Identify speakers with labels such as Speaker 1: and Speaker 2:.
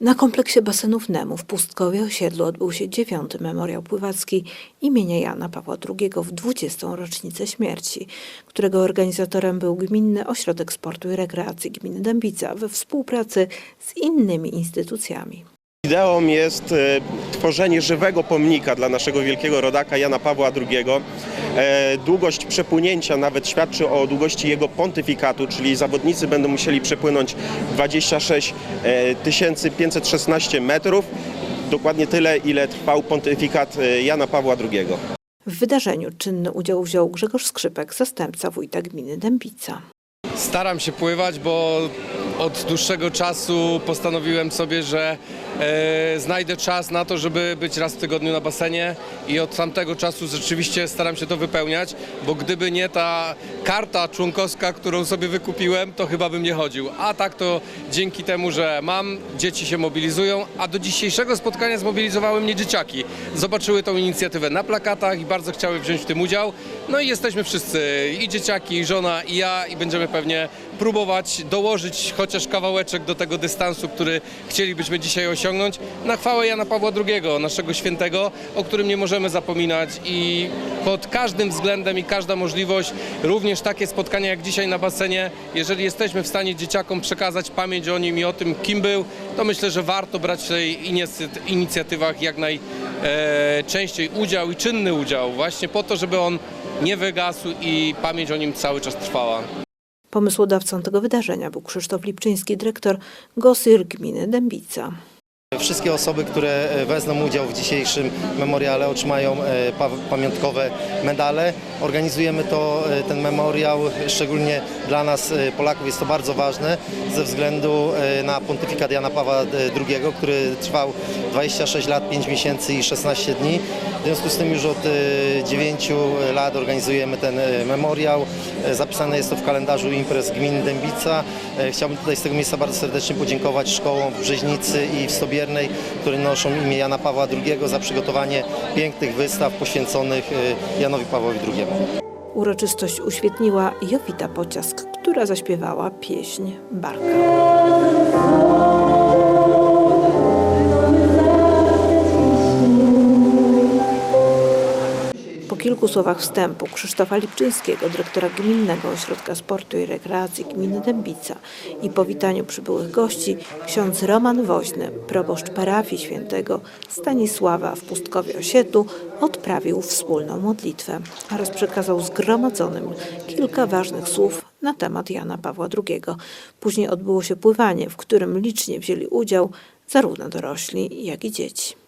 Speaker 1: Na kompleksie basenów Nemu w Pustkowie osiedlu odbył się dziewiąty memoriał pływacki imienia Jana Pawła II w 20. rocznicę śmierci, którego organizatorem był Gminny Ośrodek Sportu i Rekreacji Gminy Dębica we współpracy z innymi instytucjami.
Speaker 2: Ideą jest e, tworzenie żywego pomnika dla naszego wielkiego rodaka Jana Pawła II. E, Długość przepłynięcia nawet świadczy o długości jego pontyfikatu, czyli zawodnicy będą musieli przepłynąć 26 e, 516 metrów, dokładnie tyle, ile trwał pontyfikat e, Jana Pawła II.
Speaker 1: W wydarzeniu czynny udział wziął Grzegorz Skrzypek, zastępca wójta gminy Dębica.
Speaker 3: Staram się pływać, bo od dłuższego czasu postanowiłem sobie, że e, znajdę czas na to, żeby być raz w tygodniu na basenie i od tamtego czasu rzeczywiście staram się to wypełniać, bo gdyby nie ta karta członkowska, którą sobie wykupiłem, to chyba bym nie chodził. A tak to dzięki temu, że mam, dzieci się mobilizują, a do dzisiejszego spotkania zmobilizowały mnie dzieciaki. Zobaczyły tą inicjatywę na plakatach i bardzo chciały wziąć w tym udział. No i jesteśmy wszyscy, i dzieciaki, i żona, i ja, i będziemy pewnie próbować dołożyć chociaż kawałeczek do tego dystansu, który chcielibyśmy dzisiaj osiągnąć, na chwałę Jana Pawła II, naszego świętego, o którym nie możemy zapominać i pod każdym względem i każda możliwość, również takie spotkania jak dzisiaj na basenie, jeżeli jesteśmy w stanie dzieciakom przekazać pamięć o nim i o tym, kim był, to myślę, że warto brać w tej inicjatywach jak najczęściej udział i czynny udział, właśnie po to, żeby on nie wygasł i pamięć o nim cały czas trwała.
Speaker 1: Pomysłodawcą tego wydarzenia był Krzysztof Lipczyński, dyrektor GOSIR gminy Dębica.
Speaker 4: Wszystkie osoby, które e, wezmą udział w dzisiejszym memoriale otrzymają e, pa- pamiątkowe medale. Organizujemy to, e, ten memoriał, szczególnie dla nas Polaków jest to bardzo ważne ze względu na pontyfikat Jana Pawła II, który trwał 26 lat, 5 miesięcy i 16 dni. W związku z tym już od e, 9 lat organizujemy ten memoriał. Zapisane jest to w kalendarzu imprez gminy Dębica. Chciałbym tutaj z tego miejsca bardzo serdecznie podziękować szkołom w Brzeźnicy i w Stobiernej, które noszą imię Jana Pawła II za przygotowanie pięknych wystaw poświęconych e, Janowi Pawłowi II.
Speaker 1: Uroczystość uświetniła Jowita Pociask, która zaśpiewała pieśń Barka. Kilku słowach wstępu Krzysztofa Lipczyńskiego, dyrektora Gminnego Ośrodka Sportu i Rekreacji Gminy Dębica i powitaniu przybyłych gości, ksiądz Roman Woźny, proboszcz parafii świętego Stanisława w Pustkowie Osiedlu, odprawił wspólną modlitwę oraz przekazał zgromadzonym kilka ważnych słów na temat Jana Pawła II. Później odbyło się pływanie, w którym licznie wzięli udział zarówno dorośli, jak i dzieci.